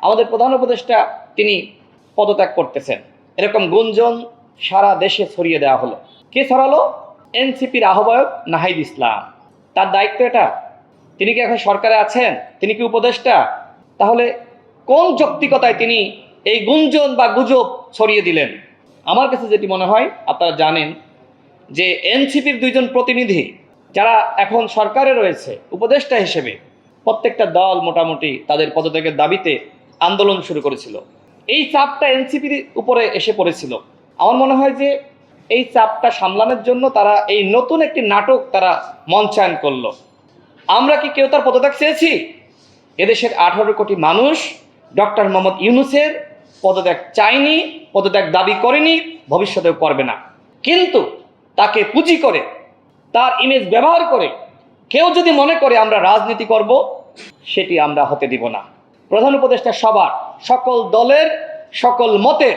আমাদের প্রধান উপদেষ্টা তিনি পদত্যাগ করতেছেন। এরকম গুঞ্জন সারা দেশে ছড়িয়ে দেওয়া হলো। কে ছড়ালো? এনসিপির আহ্বায়ক নাহিদ ইসলাম। তার দায়িত্ব এটা। তিনি কি এখন সরকারে আছেন? তিনি কি উপদেষ্টা? তাহলে কোন যৌক্তিকতায় তিনি এই গুঞ্জন বা গুজব ছড়িয়ে দিলেন? আমার কাছে যেটি মনে হয়, আপনারা জানেন যে এনসিপির দুইজন প্রতিনিধি যারা এখন সরকারে রয়েছে, উপদেষ্টা হিসেবে, প্রত্যেকটা দল মোটামুটি তাদের পদত্যাগের দাবিতে আন্দোলন শুরু করেছিল। এই চাপটা এনসিপির উপরে এসে পড়েছিল। আমার মনে হয় যে এই চাপটা সামলানোর জন্য তারা এই নতুন একটি নাটক তারা মঞ্চায়ন করল। আমরা কি কেউ তার পদত্যাগ চেয়েছি? এদেশের আঠারো কোটি মানুষ, ডক্টর মোহাম্মদ ইউনুসের পদত্যাগ চায়নি, পদত্যাগ দাবি করেনি, ভবিষ্যতেও করবে না। কিন্তু তাকে পুঁজি করে, তার ইমেজ ব্যবহার করে, কেউ যদি মনে করে আমরা রাজনীতি করব, সেটি আমরা হতে দিব না। প্রধান উপদেষ্টা সবার সকল দলের সকল মতের।